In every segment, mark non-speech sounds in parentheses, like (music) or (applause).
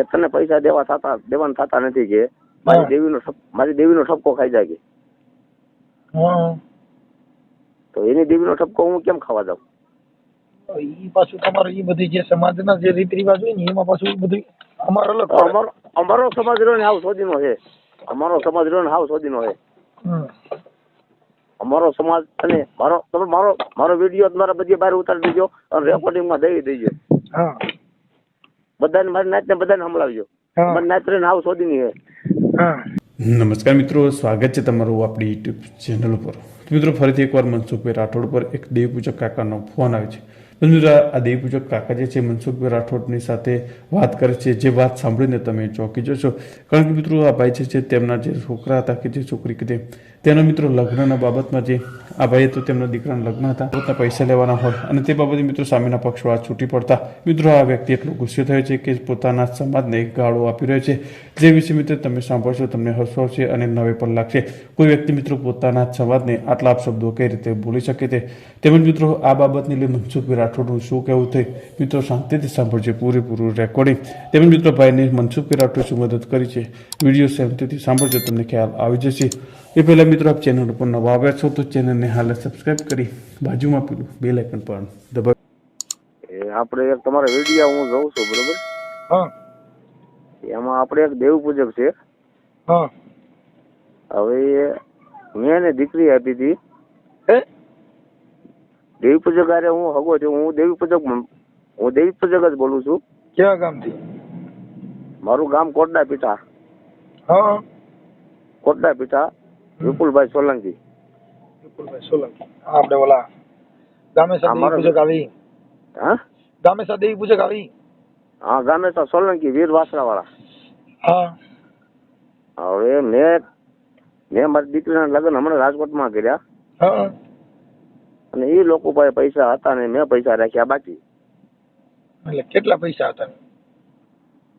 કે તને પૈસા દેવા થતા દેવાના થતા નથી કે મારી દેવીનો મારી દેવીનો ઠપકો ખાઈ જાય કે તો એની દેવીનો ઠપકો હું કેમ ખાવા જાઉં? ઈ પાછું તમારું ઈ બધી જે સમાજના જે રીત રિવાજ હોય ને એમાં પાછું બધું અમારો અલગ અમારો અમારો સમાજ રહ્યો ને હાવ સોદીનો છે. અમારો સમાજ રહ્યો ને હાવ સોદીનો છે. અમારો સમાજ અને મારો તમે મારો મારો વીડિયો તમારા બધી બહાર ઉતારી દેજો અને રેકોર્ડિંગમાં દઈ દેજો. હા. બધાને મારી નાતને બધાને સંભળાવજો. મારી નાચ નાવ શોધીની છે નમસ્કાર મિત્રો સ્વાગત છે તમારું આપણી યુટ્યુબ ચેનલ ઉપર. મિત્રો ફરીથી એકવાર મનસુખભાઈ રાઠોડ પર એક દેવપૂજક કાકાનો ફોન આવે છે. મિત્રો આ દેવપૂજક કાકા જે છે મનસુખભાઈ રાઠોડની સાથે વાત કરે છે જે વાત સાંભળીને તમે ચોંકી જશો. કારણ કે મિત્રો આ ભાઈ જે છે તેમના જે છોકરા હતા કે જે છોકરી કે તેના મિત્રો લગ્નના બાબતમાં જે આ ભાઈએ તો તેમના દીકરાના લગ્ન હતા. પોતાના પૈસા લેવાના હોય અને તે બાબતે મિત્રો સામેના પક્ષવાળા છૂટી પડતા મિત્રો આ વ્યક્તિ એટલો ગુસ્સે થયો છે કે પોતાના સમાજને એક ગાળો આપી રહ્યો છે. જે વિશે મિત્રો તમે સાંભળશો તમને હસવો આવશે અને નવે પણ લાગશે. કોઈ વ્યક્તિ મિત્રો પોતાના સમાજને આટલા શબ્દો કઈ રીતે બોલી શકે તે? તેમજ મિત્રો આ બાબતને લઈ મનસુખભાઈ રાઠોડનું શું કહેવું થયું મિત્રો શાંતિથી સાંભળજો પૂરેપૂરું રેકોર્ડિંગ તેમજ મિત્રો ભાઈને મનસુખભાઈ રાઠોડ શું મદદ કરી છે? વીડિયો શાંતિથી સાંભળજો, તમને ખ્યાલ આવી જશે. એ પહેલાં મિત્રો આપ ચેનલ ઉપર નવા આવ્યા છો તો ચેનલને હાલ સબસ્ક્રાઇબ કરી બાજુમાં પેલું બેલ આઇકન પણ દબાવી. એ આપણે એક તમારા વીડિયો હું જોઉં છું બરોબર? હા. એમાં આપણે એક દેવ પૂજક છે. હા. હવે મેં એને દીકરી આપી હતી. દેવી પૂજક અરે હું હગો છું હું દેવી પૂજક હું દેવી પૂજક જ બોલું છું. ક્યાં ગામથી? મારું ગામ કોટડા પીઠા. હા. કોટડા પીઠા વિપુલભાઈ સોલંકી. વિપુલભાઈ સોલંકી. આપણે ઓલા ગામેસા દેવી પૂજક આવી. હા? ગામેસા દેવી પૂજક આવી. હા ગામે સોલંકી વીર વાસરા વાળા હા. હવે મેં મેં મારી દીકરીના લગ્ન હમણાં રાજકોટમાં કર્યા. હા. અને એ લોકો પાસે પૈસા હતા ને મેં પૈસા રાખ્યા બાકી. એટલે કેટલા પૈસા હતા?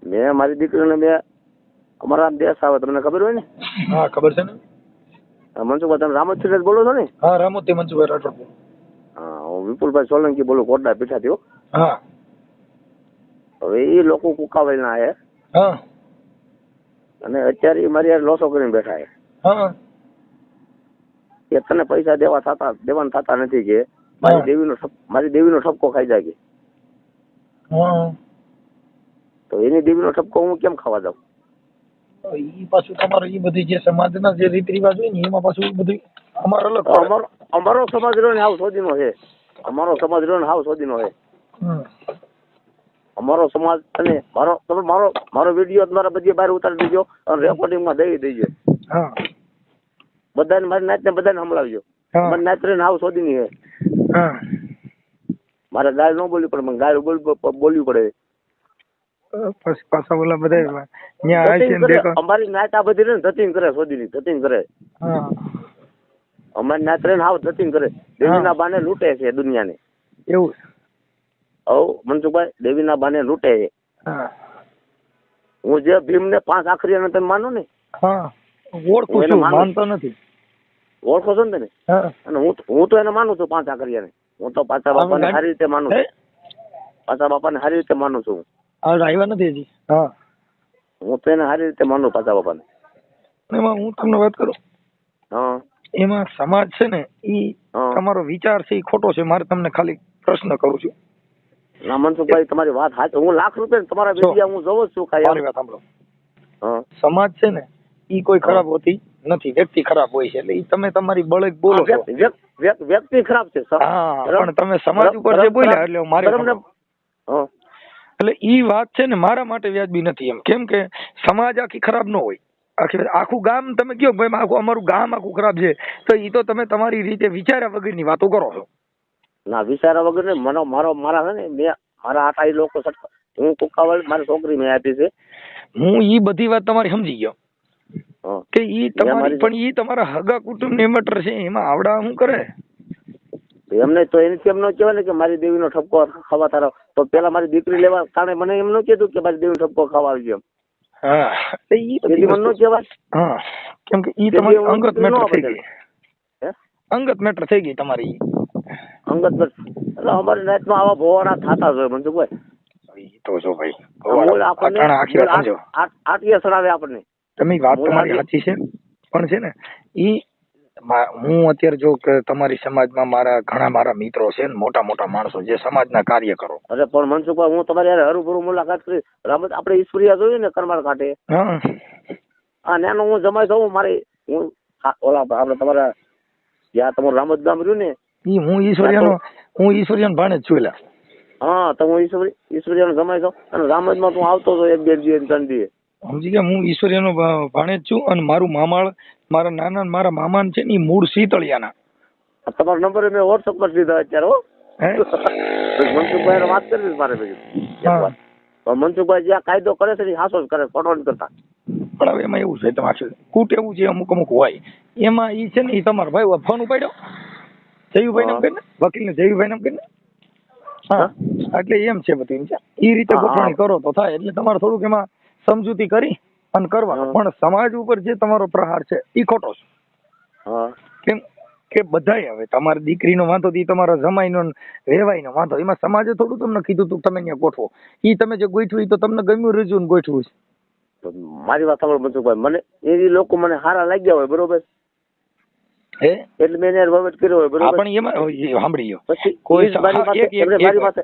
મેં મારી દીકરીને મેં અમારા દેશ આવે તમને ખબર હોય ને? હા ખબર છે ને? મનસુખભાઈ તમે જ બોલો છો ને? હા રામોતી મનસુખભાઈ રાઠોડ. હા હું વિપુલભાઈ સોલંકી બોલું કોટડા બેઠા થયો હા. હવે એ લોકો કુકાવાઈના છે હા. અને અત્યારે મારી યાર લોસો કરીને બેઠા છે હા. કે તને પૈસા દેવા થતા દેવાના થતા નથી કે. મારી દેવીનો મારી દેવીનો ઠપકો ખાઈ જાય કે. હા. તો એની દેવીનો ઠપકો હું કેમ ખાવા જાઉં? ઈ પાછું તમારું ઈ બધી જે સમાજના જે રીત રિવાજ હોય ને એમાં પાછું બધું અમારો અલગ અમારો અમારો સમાજ રહ્યો ને હાવ સોદીનો છે. અમારો સમાજ રહ્યો ને હાવ સોદીનો છે. અમારો સમાજ અને મારો તમે મારો મારો વીડિયો મારા બધી બહાર ઉતારી દેજો અને રેકોર્ડિંગમાં દઈ દેજો. હા. બધાને મારી નાચને બધાને સંભળાવજો. મારી રહીને હાવ સોદીની છે. હા. મારે ગાય ન બોલવી પડે મને ગાય બોલ બોલવી પડે. પછી પાછા ઓલા બધા ત્યાં આવે છે દેખો. અમારી નાત આ બધી ને ધતિંગ કરે સોદીની ધતિંગ કરે. હા. અમારી નાચ રહીને હાવ ધતિંગ કરે. દેવીના બાને લૂંટે છે દુનિયાને. એવું. હવ મનસુખભાઈ દેવીના બાને લૂંટે છે. હું. જે ભીમને પાંચ આખરીયાને તમે માનો ને હા. ઓળખું છું માનું. માનતો નથી. ઓળખો છો ને તમે? અને હું હું તો એને માનું છું પાંચ આખરીયાને. હું તો પાછા બાપાને ને સારી રીતે માનું? છું. પાછા બાપાને સારી રીતે માનું છું આ આવ્યા નથી હજી. હા. હું તો એને સારી રીતે માનું પાછા બાપાને. એમાં હું તમને વાત કરું? હા. એમાં સમાજ છે ને ઈ તમારો વિચાર છે ઈ ખોટો છે મારે તમને ખાલી પ્રશ્ન કરું છું. ના મનસુખભાઈ તમારી વાત સાચી. હું લાખ રૂપિયા તમારા. વિડિયા હું જોઉં છું છું મારી વાત સાંભળો. સમાજ છે ને ઈ કોઈ ખરાબ હોતી નથી. વ્યક્તિ ખરાબ હોય છે એટલે ઈ તમે તમારી બળે બોલો છો. વ્યક્તિ- ખરાબ છે. હા પણ તમે સમાજ ઉપર જે બોલ્યા એટલે મારે તમને ને? હા. એટલે એ વાત છે ને મારા માટે વ્યાજબી નથી એમ. કેમ કે સમાજ આખી ખરાબ ન હોય. આખી આખું ગામ તમે કયો ભાઈ આખું અમારું ગામ આખું ખરાબ છે. તો એ તો તમે તમારી રીતે વિચાર્યા વગરની વાતો કરો છો. ના વિચાર્યા વગર ને મને મારો મારા છે ને મેં મારા આટા એ લોકો હું કુકાવળ મારી છોકરી મેં આપી છે. હું ઈ બધી વાત તમારી સમજી ગયો. કે ઈ તમારી પણ ઈ તમારા હગા કુટુંબ ને મટર છે એમાં આવડા શું કરે? એમને તો એની એમ ન કહેવાય ને કે મારી દેવીનો ઠપકો ખાવા તારો તો પેલા મારી દીકરી લેવા કારણે મને એમ ન કીધું કે મારી દેવીનો ઠપકો ખાવા આવી એમ હા. એટલે ઈ મને ન કહેવાય. હા. કેમ કે ઈ તમારી અંગત મેટર થઈ ગઈ. અંગત મેટર થઈ ગઈ તમારી. અંગત એટલે અમારી નાચમાં આવા ભોવાના થતા જ હોય મનસુખભાઈ ઈ તો જો ભાઈ આપણને. સડાવે આપણને. તમે વાત તમારી સાચી છે. પણ છે ને ઈ હું અત્યારે જો કે તમારી સમાજમાં મારા ઘણા મારા મિત્રો છે ને મોટા મોટા માણસો જે સમાજના કાર્ય કરો. અરે પણ મનસુખભાઈ હું તમારી યાર હરુભરુ મુલાકાત કરી રમત આપણે ઈશ્વરિયા જોયું ને કરમાળ કાંઠે. હા. આ નાનો હું જમાઈ થઉં મારે હું ઓલા આપણે તમારા જ્યાં તમારું રામત ગામ રહ્યું ને ઈ હું ઈશ્વરિયાનો હું ઈશ્વરિયાનો ભાણે જ છું એલા હા તો હું ઈશ્વરી ઈશ્વરિયાનો જમાઈ થઉં અને રામજમાં તું આવતો હતો એક બે ત્રણ દિવસ સમજી ગયા? હું ઈશ્વરિયાનો ભાણેજ ભાણે છું અને મારું મામાળ મારા નાના ને મારા મામા છે ને ઈ મૂળ શીતળિયાના. તમારો નંબર મેં વોટ્સઅપ પર દીધો અત્યારે હો. (laughs) મનસુખભાઈ વાત કરી મારે ભેગી મનસુખભાઈ જે આ કાયદો કરે છે ને હાસો જ કરે ફોટોન કરતા. પણ હવે એમાં એવું છે તમારે કૂટ એવું છે અમુક અમુક હોય. એમાં ઈ છે ને ઈ તમારો ભાઈ ફોન ઉપાડ્યો? જયુભાઈ નામ કરીને? વકીલ ને જયુભાઈ નામ કરીને? હા. એટલે એમ છે બધું એમ છે. ઈ રીતે ગોઠવણી કરો તો થાય. એટલે તમારે થોડુંક એમાં સમજૂતી કરી અને કરવાનો પણ સમાજ ઉપર જે તમારો પ્રહાર છે એ ખોટો છે. હા. કેમ કે બધાય હવે તમારી દીકરીનો વાંધો ઈ તમારા જમાઈનો રેવાઈનો વાંધો. એમાં સમાજે થોડું તમને કીધું તું તમે અહીંયા ગોઠવો. એ તમે જે ગોઠવ્યું ઈ તો તમને ગમ્યું રજૂ ગોઠવું છે. મારી વાત સાંભળો મનસુખભાઈ. મને એ લોકો મને સારા લાગ્યા હોય બરોબર? હે? એટલે મેં એને વહીવટ કર્યો હોય બરોબર? પણ એમાં સાંભળી ગયો પછી કોઈ મારી. પાસે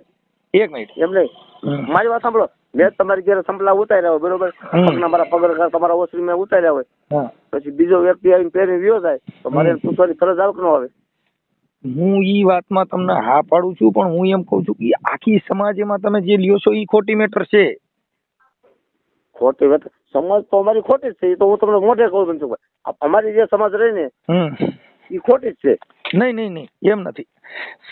એક મિનિટ. એમ નહીં મારી વાત સાંભળો. મેં તમારી ઘરે સંપલા ઉતાર્યા હોય બરોબર? પગના મારા પગરખા તમારા ઓસરી મેં ઉતાર્યા હોય. પછી બીજો વ્યક્તિ આવીને પહેરી વિયો જાય તો મારે પૂછવાની ફરજ આવક ન આવે? હું ઈ વાતમાં તમને હા પાડું છું પણ હું એમ કહું છું કે આખી સમાજમાં તમે જે લ્યો છો ઈ ખોટી મેટર છે. ખોટી વાત સમાજ તો અમારી ખોટી જ છે એ તો હું તમને મોઢે કહું છું અમારી જે સમાજ રહી ને એ ખોટી જ છે. નહીં નહીં નહીં એમ નથી.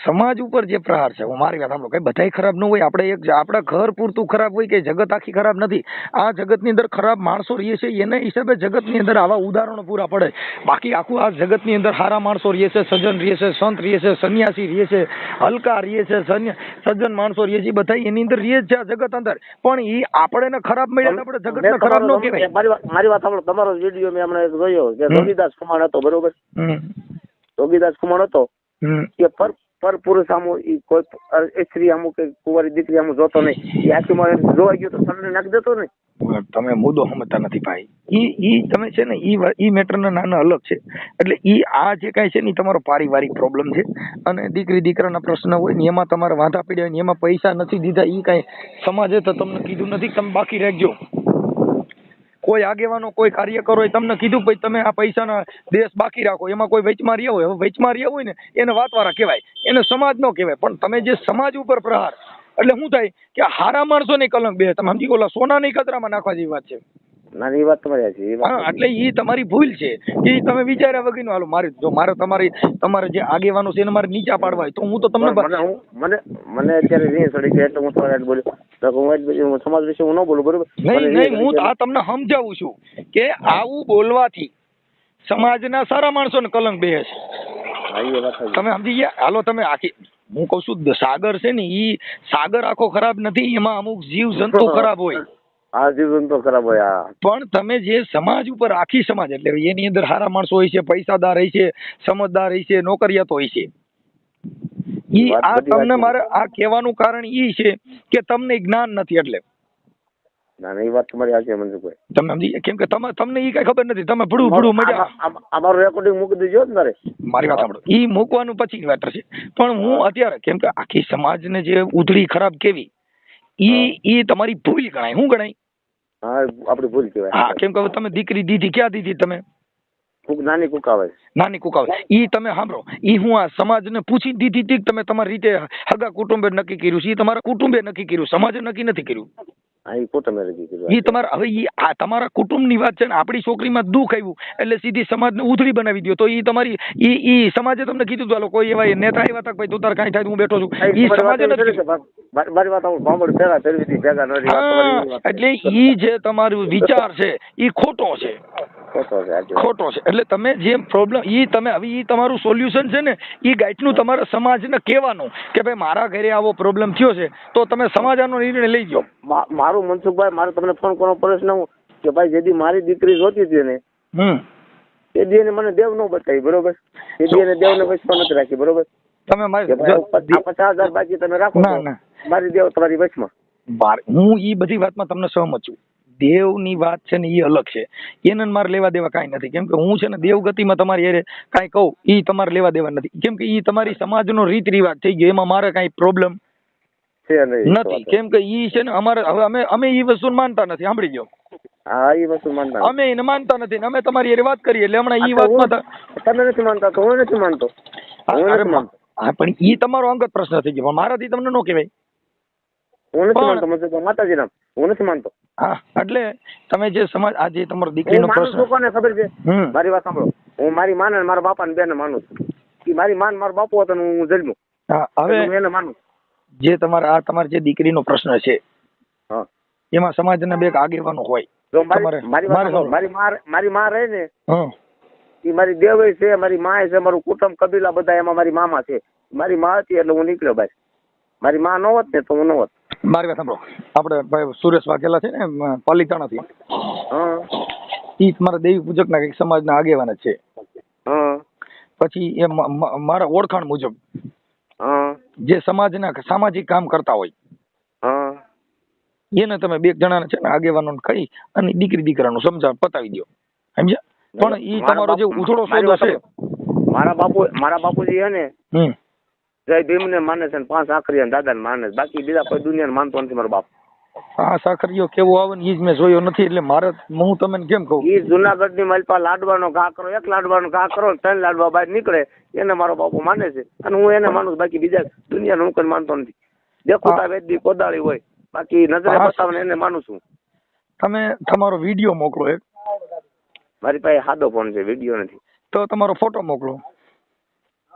સમાજ ઉપર જે પ્રહાર છે હું મારી વાત સાંભળો કઈ બધાય ખરાબ ન હોય આપણે એક આપણા ઘર પૂરતું ખરાબ હોય કે જગત આખી ખરાબ નથી. આ જગતની અંદર ખરાબ માણસો રહીએ છે એના હિસાબે જગતની અંદર આવા ઉદાહરણો પૂરા પડે. બાકી આખું આ જગતની અંદર સારા માણસો રહીએ છે સજ્જન રહીએ છે સંત રહીએ છે સંન્યાસી રહીએ છે હલકા રહીએ છે સજ્જન માણસો રહીએ છે બધા એની અંદર રહીએ છે આ જગત અંદર. પણ એ આપણે ખરાબ મળે આપણે જગતને ખરાબ ન કહેવાય. મારી વાત સાંભળો તમારો વીડિયો મેં હમણાં જોયો કે રવિદાસ જોગીદાસ હતો બરોબર? હમ જોગીદાસ કુમાર હતો કે પર પર પુરુષ આમું ઈ કોઈ સ્ત્રી આમું કે કુંવારી દીકરી આમું જોતો નહીં. એ આખીમાં જોવા ગયો તો તમને નાખી દેતો ને તમે મુદ્દો સમજતા નથી ભાઈ. ઈ ઈ તમે છે ને ઈ ઈ મેટર ના નાના અલગ છે. એટલે ઈ આ જે કાંઈ છે ને તમારો પારિવારિક પ્રોબ્લેમ છે. અને દીકરી દીકરાના પ્રશ્ન હોય ને એમાં તમારે વાંધા પડ્યા હોય ને એમાં પૈસા નથી દીધા ઈ કાંઈ સમાજે તો તમને કીધું નથી તમે બાકી રાખજો. કોઈ આગેવાનો, કોઈ કાર્યકરોએ તમને કીધું ભાઈ તમે આ પૈસાના દેશ બાકી રાખો, એમાં કોઈ વેચમાં રહ્યા હોય, હવે વેચમાં રહ્યા હોય ને, એને વાતવારા કહેવાય. એને સમાજ નો કહેવાય. પણ તમે જે સમાજ ઉપર પ્રહાર, એટલે શું થાય કે હારા માણસો ની કલંક બે, તમે સમજી ઓલા સોના ની કચરામાં નાખવા જેવી વાત છે. ના એ વાત તમારી છે હા એટલે એ તમારી ભૂલ છે. કે તમે વિચાર્યા વગરનું હાલો. મારે જો મારે તમારી તમારે જે આગેવાનો છે એને મારે નીચા પાડવા તો હું તો તમને મને મને અત્યારે રીહ ચડી છે એટલે હું તમારે બોલ્યો તો હું સમાજ વિશે હું ન બોલું બરોબર? નહીં નહીં હું આ તમને સમજાવું છું કે આવું બોલવાથી સમાજના સારા માણસોને કલંક બેસે એ. તમે સમજી ગયા? હાલો તમે આખી હું કઉ છું સાગર છે ને ઈ સાગર આખો ખરાબ નથી એમાં અમુક જીવ જંતુ (laughs) ખરાબ હોય. તો પણ તમે જે સમાજ ઉપર આખી સમાજ એટલે એની અંદર સારા માણસો હોય છે પૈસાદાર હોય છે સમજદાર હોય છે નોકરિયાત હોય છે. ઈ આ તમને મારે આ કહેવાનું કારણ ઈ છે કે તમને જ્ઞાન નથી એટલે. ના ના એ વાત તમારી સાચી મનસુખભાઈ. તમે સમજી કેમ કે તમે તમને એ કઈ ખબર નથી. તમે ભડું ભડું મજા. આમાં- આમાં- અમારું રેકોર્ડિંગ મૂકી દેજો ને તારે મારી વાત સાંભળો. ઈ મૂકવાનું પછી વાત છે. પણ હું અત્યારે કેમ કે આખી સમાજને જે ઉધળી ખરાબ કેવી ઈ ઈ તમારી ભૂલ ગણાય. શું ગણાય? હા આપડી ભૂલ કહેવાય. હા કેમ કે તમે દીકરી દીધી ક્યાં દીધી તમે? કુક નાની કુક નાની કુકાવે ઈ તમે સાંભળો ઈ હું આ સમાજને પૂછી દીધી હતી તમે તમારી રીતે હગા કુટુંબે નક્કી કર્યું છે? ઈ તમારા કુટુંબે નક્કી કર્યું સમાજે નક્કી નથી કર્યું? એ તમારા હવે ઈ આ તમારા કુટુંબની વાત છે ને આપણી છોકરીમાં દુઃખ આવ્યું એટલે સીધી સમાજને ઉધળી બનાવી દો તો એ તમારી એ એ સમાજે તમને કીધું ચાલો કોઈ એવા નેતા આવ્યા હતા ભાઈ તું તાર કાંઈ થાય હું બેઠો છું. મારી વાત સમાજે મારી- મારી વાત આવું ભેગા કરી ભેગા નથી એટલે એ જે તમારું વિચાર છે એ ખોટો છે. ખોટો છે એટલે તમે જે પ્રોબ્લેમ એ તમે હવે એ તમારું સોલ્યુશન છે ને એ ગાઈટનું તમારા સમાજને કહેવાનું કે ભાઈ મારા ઘરે આવો પ્રોબ્લેમ થયો છે તો તમે સમાજ આનો નિર્ણય લઈ જાઓ મા- મારું મનસુખભાઈ મારે તમને ફોન કરવાનો પ્રશ્ન હું કે ભાઈ જેદી મારી દીકરી જોતી હતી ને એ દીને મને દેવ નો બતાવી બરોબર? એ દીને દેવ ને વચમાં નથી રાખી બરોબર? તમે મારી પચાસ હજાર બાકી તમે રાખો. મારી દેવ તમારી વચમાં. હું ઈ બધી વાતમાં તમને સહમત છું. દેવની વાત છે ને એ અલગ છે. એને મારે લેવા દેવા કાંઈ નથી. કેમ કે હું છે ને દેવગતિમાં તમારી હારે કાંઈ કહું ઈ તમારે લેવા દેવા નથી. કેમ કે ઈ તમારી સમાજનો રીત રિવાજ થઈ ગયો. એમાં મારે કાંઈ પ્રોબ્લેમ છે નહીં નથી. કેમ કે ઈ છે ને અમારે હવે અમે અમે ઈ વસ્તુ માનતા નથી. સાંભળી ગયો. હા ઈ વસ્તુ માનતા અમે એને માનતા નથી ને અમે તમારી એ વાત કરીએ એટલે હમણાં ઈ વાતમાં તમે નથી માનતા તો હું નથી માનતો. હું પણ ઈ તમારો અંગત પ્રશ્ન થઈ ગયો. પણ મારાથી તમને નો કહેવાય. હું નથી માનતો મને માતાજી નામ. હું નથી માનતો. હા એટલે તમે જે સમાજ આ જે તમારો દીકરીનો માનું પ્રશ્ન કોને ખબર છે? મારી વાત સાંભળો. હું મારી માને અને મારા બાપા ને બેને માનું છું. ઈ મારી માન મારો બાપુ હતો હું જન્મ્યો. હા હવે એને માનું જે તમારા આ તમારા જે દીકરીનો પ્રશ્ન છે એમાં સમાજના બે આગેવાનો હોય. મારી માં રહે ને હં. મારી દેવય છે મારી માય છે મારું કુટુંબ કબીલા બધા એમાં મારી મામા છે. મારી માં હતી એટલે હું નીકળ્યો બહાર. મારી માં ન હોત ને તો હું ન હોત. મારી વાત સાંભળો. આપણે ભાઈ સુરેશ વાઘેલા છે ને પાલિતાણા થી. ઈ મારા દેવી પૂજકના કંઈક સમાજના આગેવાન જ છે. પછી એ મ- મ- મારા ઓળખાણ મુજબ જે સમાજના સામાજિક કામ કરતા હોય એને તમે બે જણાને છે ને આગેવાનો કહી અને દીકરી દીકરાનું સમજાવ પતાવી દો. સમજ્યા? પણ એ તમારો જે બાપ- સોદો છે. મારા બાપુ મારા બાપુજી છે ને જય ભીમ ને માને છે પાંચ આખરી દાદા ને માને બાકી બીજા કોઈ દુનિયા માનતો નથી મારો બાપ. આ સાકરિયો કેવો આવે ને ઈ જ મેં જોયો નથી એટલે મારે હું તમને કેમ કહું? ઈ જુનાગઢની મલપા લાડવાનો ઘા કરો એક લાડવાનો ઘા કરો ત્રણ લાડવા બહાર નીકળે એને મારો બાપુ માને છે. અને હું એને માનું બાકી બીજા દુનિયા હું કોઈ માનતો નથી. દેખુતા વેદી કોદાળી હોય બાકી નજરે બતાવને એને માનું છું. તમે તમારો વીડિયો મોકલો એક. મારી પાસે સાદો ફોન છે વીડિયો નથી. તો તમારો ફોટો મોકલો.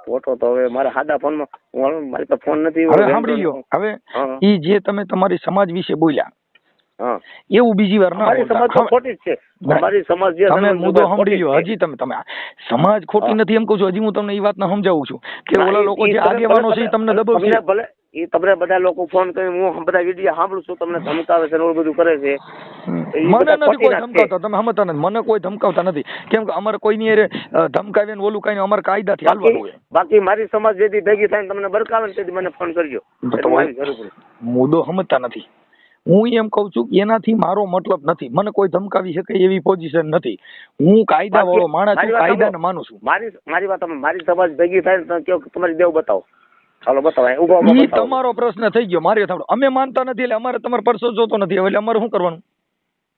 ફોટો તો હવે મારા સાદા ફોનમાં હું મારી પાસે ફોન નથી હવે સાંભળી લ્યો. હવે. ઈ જે તમે તમારી સમાજ વિશે બોલ્યા એવું બીજી વાર ના સમાજ ખોટી જ છે. ના. સમાજ જે તમે મુદ્દો સાંભળી લો હજી તમે તમે સમાજ ખોટી નથી એમ કહું છું. હજી હું તમને એ વાતને સમજાવું છું કે ના, ઓલા લોકો જે આગેવાનો છે તમને દબાવશે. ભલે ઈ તમને બધા લોકો ફોન કરી હું બધા વીડિયો સાંભળું છું તમને ધમકાવે છે એવું બધું કરે છે. મને નથી કોઈ. ધમકાવતા તમે સમજતા નથી. મને કોઈ ધમકાવતા નથી. કેમ કે અમારે કોઈની અરે ધમકાવે ને ઓલું કઈ અમારે કાયદાથી હાલવાનું હોય. બાકી મારી સમાજ જેથી ભેગી થાય તમને બરકાવે ને તેથી મને ફોન કરજો. મુદ્દો સમજતા નથી. હું એમ કઉ છું કે એનાથી મારો મતલબ નથી. મને કોઈ ધમકાવી શકે એવી પોઝિશન નથી. હું કાયદા વાળો માણસ છું કાયદાને માનું છું. મારી મારી વાત મારી સમાજ ભેગી થાય ને કે તમારી દેવ બતાવો. ચાલો બતાવો ઊભો ઈ તમારો પ્રશ્ન થઈ ગયો મારે થાડો અમે માનતા નથી એટલે અમારે તમારો પરસો જોતો નથી એટલે અમારે શું કરવાનું?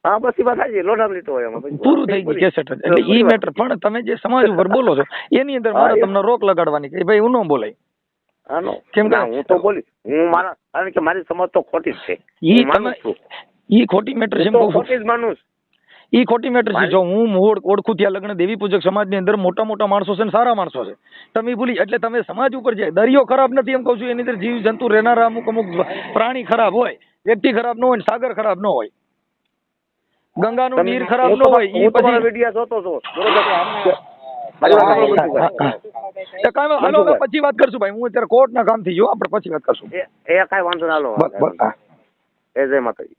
હા બસ ઈ વાત સાચી લોઢા લીધો હોય એમાં પૂરું થઈ ગયું કેસેટ એટલે ઈ મેટર પણ તમે જે સમાજ ઉપર બોલો છો એની અંદર મારે તમને રોક લગાડવાની કે ભાઈ હું ન બોલાય. આનો કેમ કે- હું તો બોલી હું મારા કારણ કે મારી સમજ તો ખોટી જ છે. ઈ તમે ઈ ખોટી મેટર છે હું ખોટી જ માનું છું. ઈ ખોટી મેટર છે. જો હું મૂળ ઓળખું ત્યાં લગ્ન દેવી પૂજક સમાજની અંદર મોટા મોટા માણસો છે ને સારા માણસો છે. તમે ભૂલી એટલે તમે સમાજ ઉપર જાય. દરિયો ખરાબ નથી એમ કહું છું. એની અંદર જીવ જંતુ રહેનારા અમુક અમુક પ્રાણી ખરાબ હોય વ્યક્તિ ખરાબ ન હોય સાગર ખરાબ ન હોય. ગંગાનું નીર ખરાબ ન હોય તમારા પછી વીડિયો જોતો છો. બરોબર. એ પછી વાત કરશું ભાઈ. હું અત્યારે કોર્ટના કામથી જો આપડે પછી વાત કરશું. એ કઈ વાંધો ના લો એ જય માતાજી.